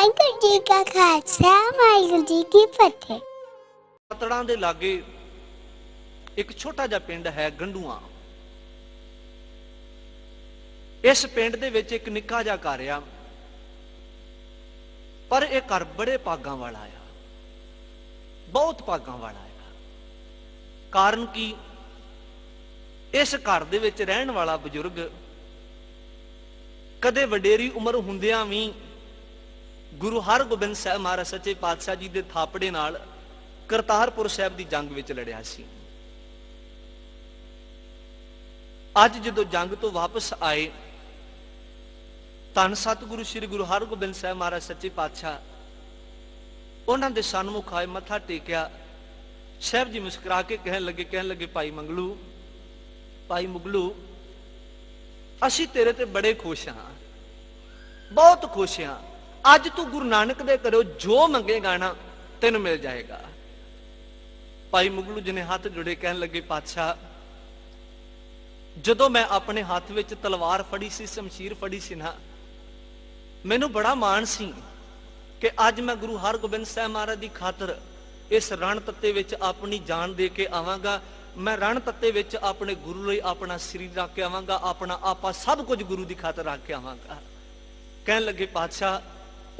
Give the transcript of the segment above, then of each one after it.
ਵਾਹਿਗੁਰੂ ਜੀ ਕਾ ਖਾਲਸਾ, ਵਾਹਿਗੁਰੂ ਜੀ ਕੀ ਫਤਿਹ। ਪਾਤੜਾਂ ਦੇ ਲਾਗੇ ਇੱਕ ਛੋਟਾ ਜਿਹਾ ਪਿੰਡ ਹੈ ਗੰਡੂਆਂ। ਇਸ ਪਿੰਡ ਦੇ ਵਿੱਚ ਇੱਕ ਨਿੱਕਾ ਜਿਹਾ ਘਰ ਆ, ਪਰ ਇਹ ਘਰ ਬੜੇ ਭਾਗਾਂ ਵਾਲਾ ਆ। ਬਹੁਤ ਭਾਗਾਂ ਵਾਲਾ ਆ। ਕਾਰਨ ਕੀ? ਇਸ ਘਰ ਦੇ ਵਿੱਚ ਰਹਿਣ ਵਾਲਾ ਬਜ਼ੁਰਗ ਕਦੇ ਵਡੇਰੀ ਉਮਰ ਹੁੰਦਿਆਂ ਵੀ ਗੁਰੂ ਹਰਗੋਬਿੰਦ ਸਾਹਿਬ ਮਹਾਰਾਜ ਸੱਚੇ ਪਾਤਸ਼ਾਹ ਜੀ ਦੇ ਥਾਪੜੇ ਨਾਲ ਕਰਤਾਰਪੁਰ ਸਾਹਿਬ ਦੀ ਜੰਗ ਵਿੱਚ ਲੜਿਆ ਸੀ। ਅੱਜ ਜਦੋਂ ਜੰਗ ਤੋਂ ਵਾਪਸ ਆਏ, ਧੰਨ ਸਤਿਗੁਰੂ ਸ੍ਰੀ ਗੁਰੂ ਹਰਗੋਬਿੰਦ ਸਾਹਿਬ ਮਹਾਰਾਜ ਸੱਚੇ ਪਾਤਸ਼ਾਹ, ਉਹਨਾਂ ਦੇ ਸਨਮੁਖ ਆਏ, ਮੱਥਾ ਟੇਕਿਆ, ਸਾਹਿਬ ਜੀ ਮੁਸਕਰਾ ਕੇ ਕਹਿਣ ਲੱਗੇ ਕਹਿਣ ਲੱਗੇ, ਭਾਈ ਮੰਗਲੂ, ਭਾਈ ਮੁਗਲੂ, ਅਸੀਂ ਤੇਰੇ ਤੇ ਬੜੇ ਖੁਸ਼ ਹਾਂ, ਬਹੁਤ ਖੁਸ਼ ਹਾਂ। ਅੱਜ ਤੂੰ ਗੁਰੂ ਨਾਨਕ ਦੇ ਘਰੋਂ ਜੋ ਮੰਗੇਗਾ ਨਾ ਤੈਨੂੰ ਮਿਲ ਜਾਏਗਾ। ਭਾਈ ਮੁਗਲੂ ਜੀ ਨੇ ਹੱਥ ਜੁੜੇ ਕਹਿਣ ਲੱਗੇ, ਪਾਤਸ਼ਾਹ, ਜਦੋਂ ਮੈਂ ਆਪਣੇ ਹੱਥ ਵਿੱਚ ਤਲਵਾਰ ਫੜੀ ਸੀ, ਸ਼ਮਸ਼ੀਰ ਫੜੀ ਸੀ ਨਾ, ਮੈਨੂੰ ਬੜਾ ਮਾਣ ਸੀ ਕਿ ਅੱਜ ਮੈਂ ਗੁਰੂ ਹਰਗੋਬਿੰਦ ਸਾਹਿਬ ਮਹਾਰਾਜ ਦੀ ਖਾਤਰ ਇਸ ਰਣ ਤੱਤੇ ਵਿੱਚ ਆਪਣੀ ਜਾਨ ਦੇ ਕੇ ਆਵਾਂਗਾ। ਮੈਂ ਰਣ ਤੱਤੇ ਵਿੱਚ ਆਪਣੇ ਗੁਰੂ ਲਈ ਆਪਣਾ ਸਰੀਰ ਰੱਖ ਕੇ ਆਵਾਂਗਾ, ਆਪਣਾ ਆਪਾ ਸਭ ਕੁਝ ਗੁਰੂ ਦੀ ਖਾਤਰ ਰੱਖ ਕੇ ਆਵਾਂਗਾ। ਕਹਿਣ ਲੱਗੇ, ਪਾਤਸ਼ਾਹ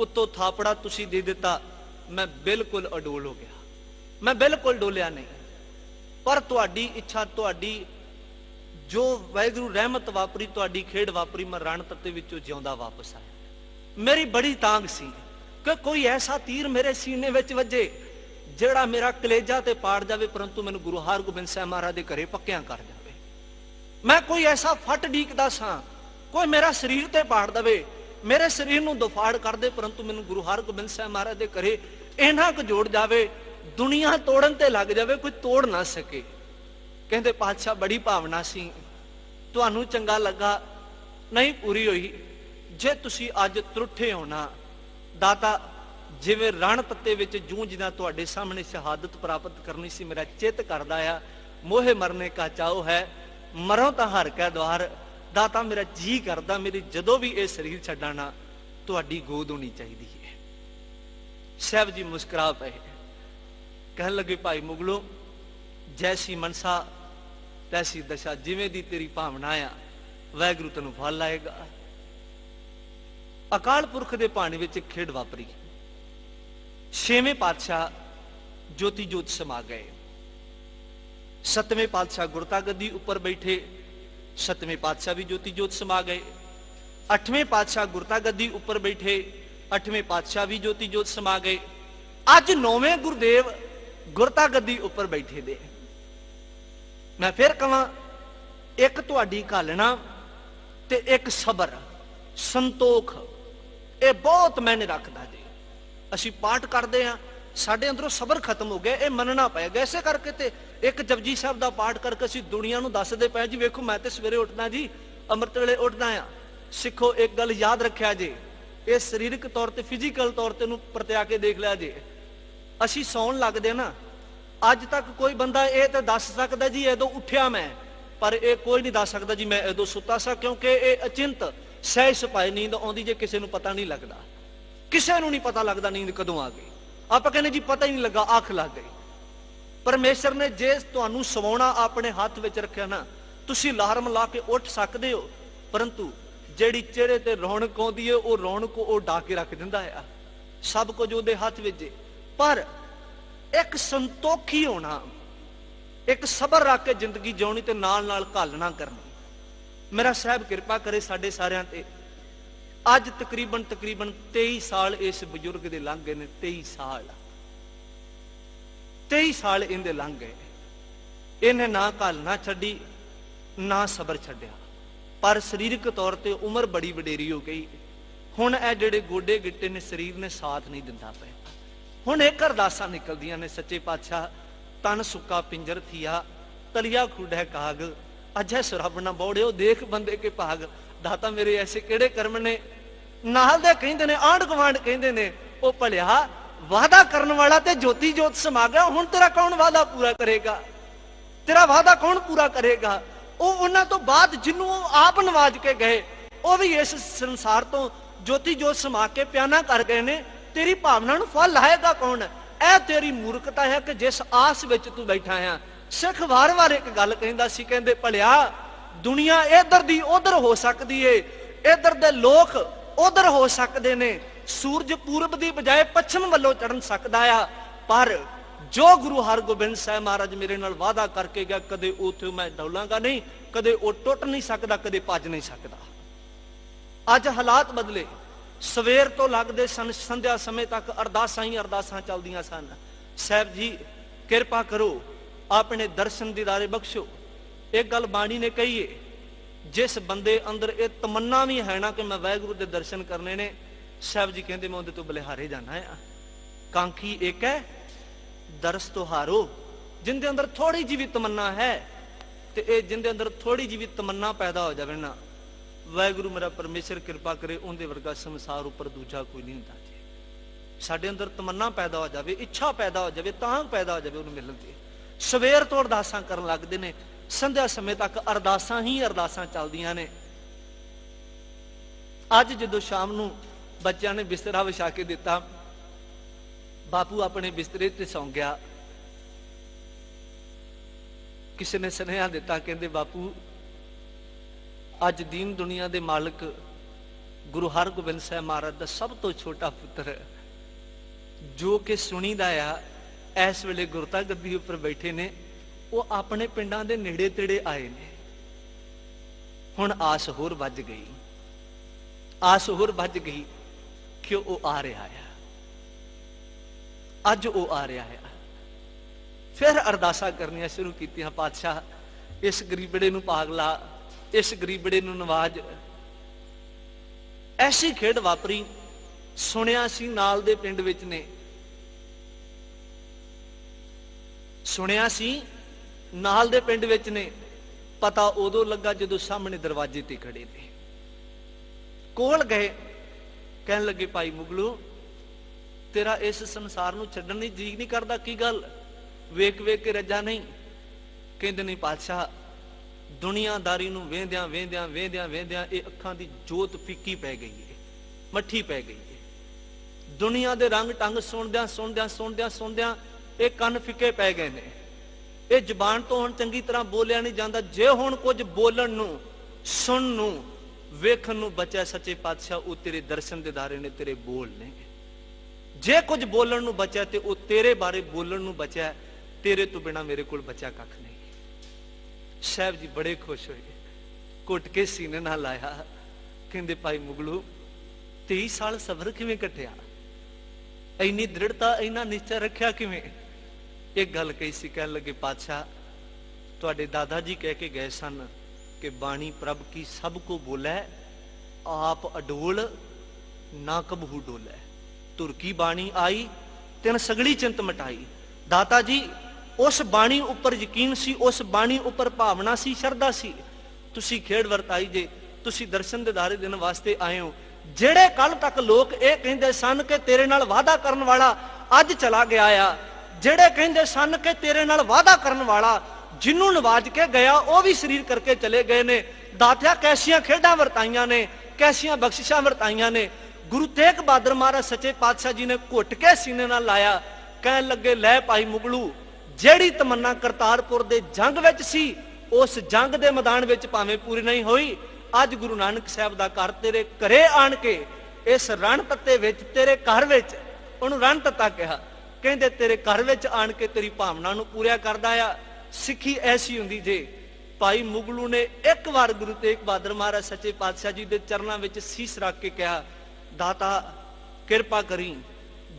ਉਤੋਂ ਥਾਪੜਾ ਤੁਸੀਂ ਦੇ ਦਿੱਤਾ, ਮੈਂ ਬਿਲਕੁਲ ਅਡੋਲ ਹੋ ਗਿਆ। ਮੈਂ ਬਿਲਕੁਲ ਡੋਲਿਆ ਨਹੀਂ। ਪਰ ਤੁਹਾਡੀ ਇੱਛਾ, ਤੁਹਾਡੀ ਜੋ ਵਾਹਿਗੁਰੂ ਰਹਿਮਤ ਵਾਪਰੀ, ਤੁਹਾਡੀ ਖੇਡ ਵਾਪਰੀ, ਮੈਂ ਰਣ ਤੱਤੇ ਵਿੱਚੋਂ ਜਿਉਂਦਾ ਵਾਪਸ ਆਇਆ। ਮੇਰੀ ਬੜੀ ਤਾਂਗ ਸੀ ਕਿ ਕੋਈ ਐਸਾ ਤੀਰ ਮੇਰੇ ਸੀਨੇ ਵਿੱਚ ਵੱਜੇ, ਜਿਹੜਾ ਮੇਰਾ ਕਲੇਜਾ ਤੇ ਪਾੜ ਜਾਵੇ, ਪਰੰਤੂ ਮੈਨੂੰ ਗੁਰੂ ਹਰਗੋਬਿੰਦ ਸਾਹਿਬ ਮਹਾਰਾਜ ਦੇ ਘਰੇ ਪੱਕਿਆਂ ਕਰ ਜਾਵੇ। ਮੈਂ ਕੋਈ ਐਸਾ ਫਟ ਢੀਕਦਾ ਸਾਂ, ਕੋਈ ਮੇਰਾ ਸਰੀਰ ਤੇ ਪਾੜ ਦਵੇ ਮੇਰੇ ਸਰੀਰ ਨੂੰ ਦੁਫਾੜ ਕਰ ਦੇ, ਪਰੰਤੂ ਮੈਨੂੰ ਗੁਰੂ ਹਰਗੋਬਿੰਦ ਸਾਹਿਬ ਮਹਾਰਾਜ ਦੇ ਘਰੇ ਇਹਨਾਂ ਕੁ ਜੋੜ ਜਾਵੇ, ਦੁਨੀਆ ਤੋੜਨ ਤੇ ਲੱਗ ਜਾਵੇ, ਕੋਈ ਤੋੜ ਨਾ ਸਕੇ। ਕਹਿੰਦੇ, ਪਾਤਸ਼ਾਹ, ਬੜੀ ਭਾਵਨਾ ਸੀ। ਤੁਹਾਨੂੰ ਚੰਗਾ ਲੱਗਾ, ਨਹੀਂ ਪੂਰੀ ਹੋਈ। ਜੇ ਤੁਸੀਂ ਅੱਜ ਤਰੁੱਠੇ ਹੋਣਾ ਦਾਤਾ, ਜਿਵੇਂ ਰਣ ਪੱਤੇ ਵਿੱਚ ਜੂਝਦਾ ਤੁਹਾਡੇ ਸਾਹਮਣੇ ਸ਼ਹਾਦਤ ਪ੍ਰਾਪਤ ਕਰਨੀ ਸੀ, ਮੇਰਾ ਚਿੱਤ ਕਰਦਾ ਆ, ਮੋਹੇ ਮਰਨੇ ਕਾ ਚਾਹੋ ਹੈ, ਮਰੋ ਤਾਂ ਹਰ ਕੈ ਦਵਾਰ। ਦਾ ਤਾਂ ਮੇਰਾ ਜੀ ਕਰਦਾ, ਮੇਰੀ ਜਦੋਂ ਵੀ ਇਹ ਸਰੀਰ ਛੱਡਾਂ ਨਾ, ਤੁਹਾਡੀ ਗੋਦ ਹੋਣੀ ਚਾਹੀਦੀ ਹੈ। ਸਾਹਿਬ ਜੀ ਮੁਸਕਰਾ ਪਏ। ਕਹਿਣ ਲੱਗੇ, ਭਾਈ ਮੁਗਲੋ, ਜੈਸੀ ਮਨਸਾ, ਤੈਸੀ ਦਸ਼ਾ ਜਿਵੇਂ ਦੀ ਤੇਰੀ ਭਾਵਨਾ ਆ ਵਾਹਿਗੁਰੂ ਤੈਨੂੰ ਫਲ ਲਾਏਗਾ। ਅਕਾਲ ਪੁਰਖ ਦੇ ਪਾਣੀ ਵਿੱਚ ਖੇਡ ਵਾਪਰੀ। ਛੇਵੇਂ ਪਾਤਸ਼ਾਹ ਜੋਤੀ ਜੋਤ ਸਮਾ ਗਏ। ਸਤਵੇਂ ਪਾਤਸ਼ਾਹ ਗੁਰਤਾ ਗੱਦੀ ਉੱਪਰ ਬੈਠੇ। ਸਤਵੇਂ ਪਾਤਸ਼ਾਹ ਵੀ ਜੋਤੀ ਜੋਤ ਸਮਾ ਗਏ ਅੱਠਵੇਂ ਪਾਤਸ਼ਾਹ ਗੁਰਤਾ ਗੱਦੀ ਉੱਪਰ ਬੈਠੇ ਅੱਠਵੇਂ ਪਾਤਸ਼ਾਹ ਵੀ ਜੋਤੀ ਜੋਤ ਸਮਾ ਗਏ ਅੱਜ ਨੌਵੇਂ ਗੁਰਦੇਵ ਗੁਰਤਾ ਗੱਦੀ ਉੱਪਰ ਬੈਠੇ ਦੇ ਮੈਂ ਫਿਰ ਕਹਾਂ ਇੱਕ ਤੁਹਾਡੀ ਘਾਲਣਾ ਤੇ ਇੱਕ ਸਬਰ ਸੰਤੋਖ ਇਹ ਬਹੁਤ ਮੈਨੇ ਰੱਖਦਾ ਜੀ ਅਸੀਂ ਪਾਠ ਕਰਦੇ ਆ ਸਾਡੇ ਅੰਦਰੋਂ ਸਬਰ ਖਤਮ ਹੋ ਗਿਆ ਇਹ ਮੰਨਣਾ ਪਏਗਾ ਇਸੇ ਕਰਕੇ ਤੇ ਇੱਕ ਜਪਜੀ ਸਾਹਿਬ ਦਾ ਪਾਠ ਕਰਕੇ ਅਸੀਂ ਦੁਨੀਆ ਨੂੰ ਦੱਸਦੇ ਪਏ ਜੀ ਵੇਖੋ, ਮੈਂ ਤੇ ਸਵੇਰੇ ਉੱਠਦਾ ਜੀ, ਅੰਮ੍ਰਿਤ ਵੇਲੇ ਉੱਠਦਾ ਆ ਸਿੱਖੋ, ਇੱਕ ਗੱਲ ਯਾਦ ਰੱਖਿਆ ਜੀ, ਇਹ ਸਰੀਰਕ ਤੌਰ ਤੇ ਫਿਜ਼ੀਕਲ ਤੌਰ ਤੇ ਨੂੰ ਪਰਤਿਆ ਕੇ ਦੇਖ ਲਿਆ ਜੀ। ਅਸੀਂ ਸੌਣ ਲੱਗਦੇ ਨਾ, ਅੱਜ ਤੱਕ ਕੋਈ ਬੰਦਾ ਇਹ ਤਾਂ ਦੱਸ ਸਕਦਾ ਜੀ ਉਦੋਂ ਉੱਠਿਆ ਮੈਂ, ਪਰ ਇਹ ਕੋਈ ਨਹੀਂ ਦੱਸ ਸਕਦਾ ਜੀ, ਮੈਂ ਉਦੋਂ ਸੁੱਤਾ ਸਾਂ, ਕਿਉਂਕਿ ਇਹ ਅਚਿੰਤ ਸਹਿ ਸੁਪਾਈ ਨੀਂਦ ਆਉਂਦੀ ਜੇ ਕਿਸੇ ਨੂੰ ਪਤਾ ਨਹੀਂ ਲੱਗਦਾ। ਕਿਸੇ ਨੂੰ ਨਹੀਂ ਪਤਾ ਲੱਗਦਾ ਨੀਂਦ ਕਦੋਂ ਆ ਗਈ। ਆਪਾਂ ਕਹਿੰਦੇ ਜੀ, ਪਤਾ ਹੀ ਨਹੀਂ ਲੱਗਾ, ਅੱਖ ਲੱਗ ਗਈ। ਪਰਮੇਸ਼ਰ ਨੇ ਜੇ ਤੁਹਾਨੂੰ ਸਵਾਉਣਾ ਆਪਣੇ ਹੱਥ ਵਿੱਚ ਰੱਖਿਆ ਨਾ, ਤੁਸੀਂ ਲਾਰਮ ਲਾ ਕੇ ਉੱਠ ਸਕਦੇ ਹੋ। ਪਰੰਤੂ ਜਿਹੜੀ ਚਿਹਰੇ ਤੇ ਰੌਣਕ ਆਉਂਦੀ ਹੈ, ਉਹ ਰੌਣਕ ਉਹ ਢਾ ਕੇ ਰੱਖ ਦਿੰਦਾ ਆ। ਸਭ ਕੁਝ ਉਹਦੇ ਹੱਥ ਵਿੱਚ ਹੈ ਪਰ ਇੱਕ ਸੰਤੋਖੀ ਹੋਣਾ, ਇੱਕ ਸਬਰ ਰੱਖ ਕੇ ਜ਼ਿੰਦਗੀ ਜਿਉਣੀ ਤੇ ਨਾਲ ਨਾਲ ਘਾਲਣਾ ਕਰਨੀ। ਮੇਰਾ ਸਾਹਿਬ ਕਿਰਪਾ ਕਰੇ ਸਾਡੇ ਸਾਰਿਆਂ ਤੇ। ਅੱਜ ਤਕਰੀਬਨ ਤਕਰੀਬਨ 23 ਸਾਲ ਇਸ ਬਜ਼ੁਰਗ ਦੇ ਲੰਘ ਗਏ ਨੇ 23 ਸਾਲ। 23 ਸਾਲ ਇਹਦੇ ਲੰਘ ਗਏ। ਇਹਨੇ ਨਾ ਘਾਲਣਾ ਛੱਡੀ, ਨਾ ਸਬਰ ਛੱਡਿਆ। ਪਰ ਸਰੀਰਕ ਤੌਰ ਤੇ ਉਮਰ ਬੜੀ ਵਡੇਰੀ ਹੋ ਗਈ। ਹੁਣ ਇਹ ਜਿਹੜੇ ਗੋਡੇ ਗਿੱਟੇ ਨੇ, ਸਰੀਰ ਨੇ ਸਾਥ ਨਹੀਂ ਦਿੰਦਾ ਪਿਆ। ਹੁਣ ਇਹ ਅਰਦਾਸਾਂ ਨਿਕਲਦੀਆਂ ਨੇ, ਸੱਚੇ ਪਾਤਸ਼ਾਹ। ਤਨ ਸੁੱਕਾ ਪਿੰਜਰ ਥੀਆ, ਤਲਿਆ ਖੁੱਡੈ ਕਾਗ। ਅਜੈ ਸੁਰਬ ਨਾ ਬੋੜਿਓ, ਦੇਖ ਬੰਦੇ ਕੇ ਭਾਗ। ਦਾਤਾ ਮੇਰੇ ਐਸੇ ਕਿਹੜੇ ਕਰਮ ਨੇ? ਨਾਲ ਦੇ ਕਹਿੰਦੇ ਨੇ, ਆਂਢ ਗੁਆਂਢ ਕਹਿੰਦੇ ਨੇ, ਉਹ ਭਲਿਆ ਵਾਦਾ ਕਰਨ ਵਾਲਾ ਤੇ ਜੋਤੀ ਜੋਤ ਸਮਾ ਗਿਆ, ਹੁਣ ਤੇਰਾ ਕੌਣ ਵਾਦਾ ਪੂਰਾ ਕਰੇਗਾ? ਤੇਰਾ ਵਾਦਾ ਕੌਣ ਪੂਰਾ ਕਰੇਗਾ? ਉਹ ਉਹਨਾਂ ਤੋਂ ਬਾਅਦ ਜਿਹਨੂੰ ਉਹ ਆਪ ਨਵਾਜ ਕੇ ਗਏ, ਉਹ ਵੀ ਇਸ ਸੰਸਾਰ ਤੋਂ ਜੋਤੀ ਜੋਤ ਸਮਾ ਕੇ ਪਿਆਨਾ ਕਰ ਗਏ ਨੇ, ਤੇਰੀ ਭਾਵਨਾ ਨੂੰ ਫਲ ਲਾਏਗਾ ਕੌਣ? ਇਹ ਤੇਰੀ ਮੂਰਖਤਾ ਹੈ ਕਿ ਜਿਸ ਆਸ ਵਿੱਚ ਤੂੰ ਬੈਠਾ ਆ ਸਿੱਖ ਵਾਰ-ਵਾਰ ਇੱਕ ਗੱਲ ਕਹਿੰਦਾ ਸੀ, ਕਹਿੰਦੇ, ਭਲਿਆ, ਦੁਨੀਆ ਇਧਰ ਦੀ ਉਧਰ ਹੋ ਸਕਦੀ ਏ, ਇਧਰ ਦੇ ਲੋਕ ਉਧਰ ਹੋ ਸਕਦੇ ਨੇ ਸੂਰਜ ਪੂਰਬ ਦੀ ਬਜਾਏ ਪੱਛਮ ਵੱਲੋਂ ਚੜਨ ਸਕਦਾ ਆ। ਪਰ ਜੋ ਗੁਰੂ ਹਰਗੋਬਿੰਦ ਸਾਹਿਬ ਮਹਾਰਾਜ ਮੇਰੇ ਨਾਲ ਵਾਅਦਾ ਕਰਕੇ ਗਿਆ, ਕਦੇ ਉਥੇ ਮੈਂ ਡੋਲਾਂਗਾ ਨਹੀਂ, ਕਦੇ ਉਹ ਟੁੱਟ ਨਹੀਂ ਸਕਦਾ, ਕਦੇ ਭੱਜ ਨਹੀਂ ਸਕਦਾ। ਅੱਜ ਹਾਲਾਤ ਬਦਲੇ, ਸਵੇਰ ਤੋਂ ਲੱਗਦੇ ਸਨ, ਸੰਧਿਆ ਸਮੇਂ ਤੱਕ ਅਰਦਾਸਾਂ ਹੀ ਅਰਦਾਸਾਂ ਚੱਲਦੀਆਂ ਸਨ। ਸਾਹਿਬ ਜੀ, ਕਿਰਪਾ ਕਰੋ, ਆਪਣੇ ਦਰਸ਼ਨ ਦੀਦਾਰੇ ਬਖਸ਼ੋ। ਇੱਕ ਗੱਲ ਬਾਣੀ ਨੇ ਕਹੀ ਏ ਜਿਸ ਬੰਦੇ ਅੰਦਰ ਇਹ ਤਮੰਨਾ ਵੀ ਹੈ ਨਾ ਕਿ ਮੈਂ ਵਾਹਿਗੁਰੂ ਦੇ ਦਰਸ਼ਨ ਕਰਨੇ ਨੇ ਸਾਹਿਬ ਜੀ ਕਹਿੰਦੇ ਮੈਂ ਉਹਦੇ ਤੋਂ ਬਲਿਹਾਰੇ ਜਾਣਾ ਆ। ਕਾਂਖੀ ਇੱਕ ਹੈ, ਦਰਸ ਤੁਹਾਰੋ, ਜਿੰਦੇ ਅੰਦਰ ਥੋੜੀ ਜਿਹੀ ਵੀ ਤਮੰਨਾ ਹੈ, ਤੇ ਇਹ ਜਿੰਦੇ ਅੰਦਰ ਥੋੜੀ ਜਿਹੀ ਵੀ ਤਮੰਨਾ ਪੈਦਾ ਹੋ ਜਾਵੇ ਨਾ, ਵਾਹਿਗੁਰੂ ਮੇਰਾ ਪਰਮੇਸ਼ਰ ਕਿਰਪਾ ਕਰੇ, ਉਹਦੇ ਵਰਗਾ ਸੰਸਾਰ ਉੱਪਰ ਦੂਜਾ ਕੋਈ ਨਹੀਂ ਹੁੰਦਾ ਜੀ। ਸਾਡੇ ਅੰਦਰ ਤਮੰਨਾ ਪੈਦਾ ਹੋ ਜਾਵੇ, ਇੱਛਾ ਪੈਦਾ ਹੋ ਜਾਵੇ ਤਾਂ ਪੈਦਾ ਹੋ ਜਾਵੇ ਉਹਨੂੰ ਮਿਲਣ ਦੀ ਸਵੇਰ ਤੋਂ ਅਰਦਾਸਾਂ ਕਰਨ ਲੱਗਦੇ ਨੇ, ਸੰਧਿਆ ਸਮੇਂ ਤੱਕ ਅਰਦਾਸਾਂ ਹੀ ਅਰਦਾਸਾਂ ਚੱਲਦੀਆਂ ਨੇ। ਅੱਜ ਜਦੋਂ ਸ਼ਾਮ ਨੂੰ ਬੱਚਿਆਂ ਨੇ ਬਿਸਤਰਾ ਵਿਛਾ ਕੇ ਦਿੱਤਾ। ਬਾਪੂ ਆਪਣੇ ਬਿਸਤਰੇ ਤੇ ਸੌਂ ਗਿਆ। ਕਿਸੇ ਨੇ ਸੁਨੇਹਾ ਦਿੱਤਾ, ਕਹਿੰਦੇ, ਬਾਪੂ, ਅੱਜ ਦੀਨ ਦੁਨੀਆ ਦੇ ਮਾਲਕ ਗੁਰੂ ਹਰਗੋਬਿੰਦ ਸਾਹਿਬ ਮਹਾਰਾਜ ਦਾ ਸਭ ਤੋਂ ਛੋਟਾ ਪੁੱਤਰ ਜੋ ਕਿ ਸੁਣੀਦਾ ਆ, ਇਸ ਵੇਲੇ ਗੁਰਤਾ ਗੱਦੀ ਉੱਪਰ ਬੈਠੇ ਨੇ। ਉਹ ਆਪਣੇ ਪਿੰਡਾਂ ਦੇ ਨੇੜੇ ਤੇੜੇ ਆਏ ਨੇ। ਹੁਣ ਆਸ ਹੋਰ ਵੱਜ ਗਈ। ਆਸ ਹੋਰ ਵੱਜ ਗਈ। ਕਿ ਉਹ ਆ ਰਿਹਾ ਆ ਅੱਜ ਉਹ ਆ ਰਿਹਾ ਆ ਫਿਰ ਅਰਦਾਸਾਂ ਕਰਨੀਆਂ ਸ਼ੁਰੂ ਕੀਤੀਆਂ, ਪਾਤਸ਼ਾਹ, ਇਸ ਗਰੀਬੜੇ ਨੂੰ ਪਾਗਲਾ, ਇਸ ਗਰੀਬੜੇ ਨੂੰ ਨਵਾਜ। ਐਸੀ ਖੇਡ ਵਾਪਰੀ, ਸੁਣਿਆ ਸੀ ਨਾਲ ਦੇ ਪਿੰਡ ਵਿੱਚ ਨੇ। ਸੁਣਿਆ ਸੀ ਨਾਲ ਦੇ ਪਿੰਡ ਵਿੱਚ ਨੇ। ਪਤਾ ਉਦੋਂ ਲੱਗਾ ਜਦੋਂ ਸਾਹਮਣੇ ਦਰਵਾਜ਼ੇ ਤੇ ਖੜੇ ਨੇ। ਕੋਲ ਗਏ। ਕਹਿਣ ਲੱਗੇ, ਭਾਈ ਮੁਗਲੂ, ਤੇਰਾ ਇਸ ਸੰਸਾਰ ਨੂੰ ਛੱਡਣ ਦੀ ਜੀ ਨਹੀਂ ਕਰਦਾ, ਕੀ ਗੱਲ? ਵੇਖ ਵੇਖ ਕੇ ਰੱਜਾ ਨਹੀਂ? ਕਹਿੰਦੇ ਨਹੀਂ ਪਾਤਸ਼ਾਹ, ਦੁਨੀਆਦਾਰੀ ਨੂੰ ਵੇਂਦਿਆਂ ਵੇਂਦਿਆਂ ਵੇਂਦਿਆਂ ਵੇਂਦਿਆਂ ਇਹ ਅੱਖਾਂ ਦੀ ਜੋਤ ਫਿੱਕੀ ਪੈ ਗਈ ਹੈ ਮੱਠੀ ਪੈ ਗਈ ਹੈ ਦੁਨੀਆ ਦੇ ਰੰਗ ਟੰਗ ਸੁਣਦਿਆਂ ਸੁਣਦਿਆਂ ਸੁਣਦਿਆਂ ਸੁਣਦਿਆਂ ਇਹ ਕੰਨ ਫਿੱਕੇ ਪੈ ਗਏ ਨੇ। ਇਹ ਜ਼ੁਬਾਨ ਤੋਂ ਹੁਣ ਚੰਗੀ ਤਰ੍ਹਾਂ ਬੋਲਿਆ ਨਹੀਂ ਜਾਂਦਾ, ਜੇ ਹੁਣ ਕੁਝ ਬੋਲਣ ਨੂੰ, ਸੁਣਨ ਨੂੰ ਵੇਖਣ ਨੂੰ ਬਚਿਆ ਸੱਚੇ ਪਾਤਸ਼ਾਹ, ਉਹ ਤੇਰੇ ਦਰਸ਼ਨ ਦੇ ਧਾਰੇ ਨੇ, ਤੇਰੇ ਬੋਲ ਨੇ। ਜੇ ਕੁਝ ਬੋਲਣ ਨੂੰ ਬਚਿਆ ਤੇ ਉਹ ਤੇਰੇ ਬਾਰੇ ਬੋਲਣ ਨੂੰ ਬਚਿਆ, ਤੇਰੇ ਤੋਂ ਬਿਨਾ ਮੇਰੇ ਕੋਲ ਬਚਿਆ ਕੱਖ ਨਹੀਂ। ਸਾਹਿਬ ਜੀ ਬੜੇ ਖੁਸ਼ ਹੋਏ। ਘੁੱਟ ਕੇ ਸੀਨੇ ਨਾਲ ਲਾਇਆ ਕਹਿੰਦੇ, ਭਾਈ ਮੁਗਲੂ 23 ਸਾਲ ਸਬਰ ਕਿਵੇਂ ਕੱਟਿਆ? ਇੰਨੀ ਦ੍ਰਿੜਤਾ, ਇੰਨਾ ਨਿਸ਼ਚੈ ਰੱਖਿਆ ਕਿਵੇਂ? ਇੱਕ ਗੱਲ ਕਹੀ ਸੀ, ਕਹਿਣ ਲੱਗੇ, ਪਾਤਸ਼ਾਹ, ਤੁਹਾਡੇ ਦਾਦਾ ਜੀ ਕਹਿ ਕੇ ਗਏ ਸਨ ਕਿ ਬਾਣੀ ਪ੍ਰਭ ਕੀ ਸਭ ਕੋ ਬੋਲੇ ਆਪ ਅਡੋਲ ਨਾ ਕਬਹੂ ਡੋਲੇ ਤੁਰ ਬਾਣੀ ਆਈ ਤਿਨ ਸਗਲੀ ਚਿੰਤ ਮਟਾਈ ਦਾਤਾ ਜੀ ਉਸ ਬਾਣੀ ਉੱਪਰ ਯਕੀਨ ਸੀ ਉਸ ਬਾਣੀ ਉੱਪਰ ਭਾਵਨਾ ਸੀ ਸ਼ਰਧਾ ਸੀ ਤੁਸੀਂ ਖੇਡ ਵਰਤਾਈ ਜੇ ਤੁਸੀਂ ਦਰਸ਼ਨ ਦੇ ਦਾਰੇ ਦੇਣ ਵਾਸਤੇ ਆਏ ਹੋ ਜਿਹੜੇ ਕੱਲ ਤੱਕ ਲੋਕ ਇਹ ਕਹਿੰਦੇ ਸਨ ਕਿ ਤੇਰੇ ਨਾਲ ਵਾਅਦਾ ਕਰਨ ਵਾਲਾ ਅੱਜ ਚਲਾ ਗਿਆ ਆ ਜਿਹੜੇ ਕਹਿੰਦੇ ਸਨ ਕਿ ਤੇਰੇ ਨਾਲ ਵਾਅਦਾ ਕਰਨ ਵਾਲਾ ਜਿਹਨੂੰ ਨਵਾਜ ਕੇ ਗਿਆ ਉਹ ਵੀ ਸਰੀਰ ਕਰਕੇ ਚਲੇ ਗਏ ਨੇ ਦਾਤਿਆ ਕੈਸੀਆਂ ਖੇਡਾਂ ਵਰਤਾਈਆਂ ਨੇ ਕੈਸੀਆਂ ਬਖਸ਼ਿਸ਼ਾਂ ਵਰਤਾਈਆਂ ਨੇ ਗੁਰੂ ਤੇਗ ਬਹਾਦਰ ਮਹਾਰਾਜ ਸੱਚੇ ਪਾਤਸ਼ਾਹ ਜੀ ਨੇ ਘੁੱਟ ਕੇ ਸੀਨੇ ਨਾਲ ਲਾਇਆ ਕਹਿਣ ਲੱਗੇ ਲੈ ਭਾਈ ਮੁਗਲੂ ਜਿਹੜੀ ਤਮੰਨਾ ਕਰਤਾਰਪੁਰ ਦੇ ਜੰਗ ਵਿੱਚ ਸੀ ਉਸ ਜੰਗ ਦੇ ਮੈਦਾਨ ਵਿੱਚ ਭਾਵੇਂ ਪੂਰੀ ਨਹੀਂ ਹੋਈ ਅੱਜ ਗੁਰੂ ਨਾਨਕ ਸਾਹਿਬ ਦਾ ਘਰ ਤੇਰੇ ਘਰੇ ਆਣ ਕੇ ਇਸ ਰਣ ਤੱਤੇ ਵਿੱਚ ਤੇਰੇ ਘਰ ਵਿੱਚ ਉਹਨੂੰ ਰਣ ਤੱਤਾ ਕਿਹਾ ਕਹਿੰਦੇ ਤੇਰੇ ਘਰ ਵਿੱਚ ਆਣ ਕੇ ਤੇਰੀ ਭਾਵਨਾ ਨੂੰ ਪੂਰਿਆ ਕਰਦਾ ਆ ਸਿੱਖੀ ਐਸੀ ਹੁੰਦੀ ਜੇ ਭਾਈ ਮੁਗਲੂ ਨੇ ਇੱਕ ਵਾਰ ਗੁਰੂ ਤੇਗ ਬਹਾਦਰ ਮਹਾਰਾਜ ਸੱਚੇ ਪਾਤਸ਼ਾਹ ਜੀ ਦੇ ਚਰਨਾਂ ਵਿੱਚ ਸੀਸ ਰੱਖ ਕੇ ਕਿਹਾ, ਦਾਤਾ, ਕਿਰਪਾ ਕਰੀ।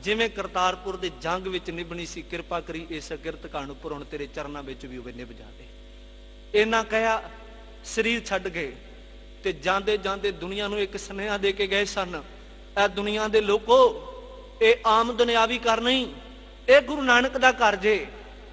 ਜਿਵੇਂ ਕਰਤਾਰਪੁਰ ਦੇ ਜੰਗ ਵਿੱਚ ਨਿਭਣੀ ਸੀ, ਕਿਰਪਾ ਕਰੀ ਇਸ ਅਗਿਰਤ ਕਾਣ ਉੱਪਰ ਹੁਣ ਤੇਰੇ ਚਰਨਾਂ ਵਿੱਚ ਵੀ ਉਹ ਨਿਭ ਜਾਵੇ। ਇਹਨਾਂ ਕਹਿਆ, ਸਰੀਰ ਛੱਡ ਗਏ ਤੇ ਜਾਂਦੇ ਜਾਂਦੇ ਦੁਨੀਆ ਨੂੰ ਇੱਕ ਸੁਨੇਹਾ ਦੇ ਕੇ ਗਏ ਸਨ ਇਹ ਦੁਨੀਆ ਦੇ ਲੋਕੋ, ਇਹ ਆਮ ਦੁਨਿਆਵੀ ਕਰ ਨਹੀਂ ਇਹ ਗੁਰੂ ਨਾਨਕ ਦਾ ਘਰ ਜੇ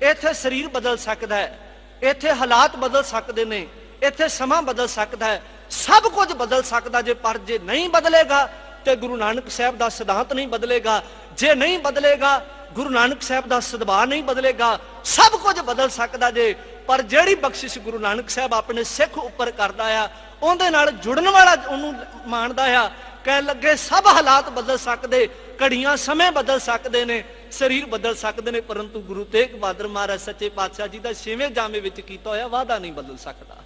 ਇੱਥੇ ਸਰੀਰ ਬਦਲ ਸਕਦਾ ਹੈ, ਇੱਥੇ ਹਾਲਾਤ ਬਦਲ ਸਕਦੇ ਨੇ, ਇੱਥੇ ਸਮਾਂ ਬਦਲ ਸਕਦਾ ਹੈ, ਸਭ ਕੁਝ ਬਦਲ ਸਕਦਾ ਜੇ ਪਰ ਜੇ ਨਹੀਂ ਬਦਲੇਗਾ, ਤੇ ਗੁਰੂ ਨਾਨਕ ਸਾਹਿਬ ਦਾ ਸਿਧਾਂਤ ਨਹੀਂ ਬਦਲੇਗਾ, ਜੇ ਨਹੀਂ ਬਦਲੇਗਾ, ਗੁਰੂ ਨਾਨਕ ਸਾਹਿਬ ਦਾ ਸਦਭਾ ਨਹੀਂ ਬਦਲੇਗਾ, ਸਭ ਕੁਝ ਬਦਲ ਸਕਦਾ ਜੇ, ਪਰ ਜਿਹੜੀ ਬਖਸ਼ਿਸ਼ ਗੁਰੂ ਨਾਨਕ ਸਾਹਿਬ ਆਪਣੇ ਸਿੱਖ ਉੱਪਰ ਕਰਦਾ ਆ, ਉਹਦੇ ਨਾਲ ਜੁੜਨ ਵਾਲਾ ਉਹਨੂੰ ਮਾਣਦਾ ਆ ਕਹਿ ਲੱਗੇ, ਸਭ ਹਾਲਾਤ ਬਦਲ ਸਕਦੇ, ਘੜੀਆਂ ਸਮੇਂ ਬਦਲ ਸਕਦੇ ਨੇ, ਸਰੀਰ ਬਦਲ ਸਕਦੇ ਨੇ, ਪਰੰਤੂ ਗੁਰੂ ਤੇਗ ਬਹਾਦਰ ਮਹਾਰਾਜ ਸੱਚੇ ਪਾਤਸ਼ਾਹ ਜੀ ਦਾ ਛੇਵੇਂ ਜਾਮੇ ਵਿੱਚ ਕੀਤਾ ਹੋਇਆ ਵਾਅਦਾ ਨਹੀਂ ਬਦਲ ਸਕਦਾ।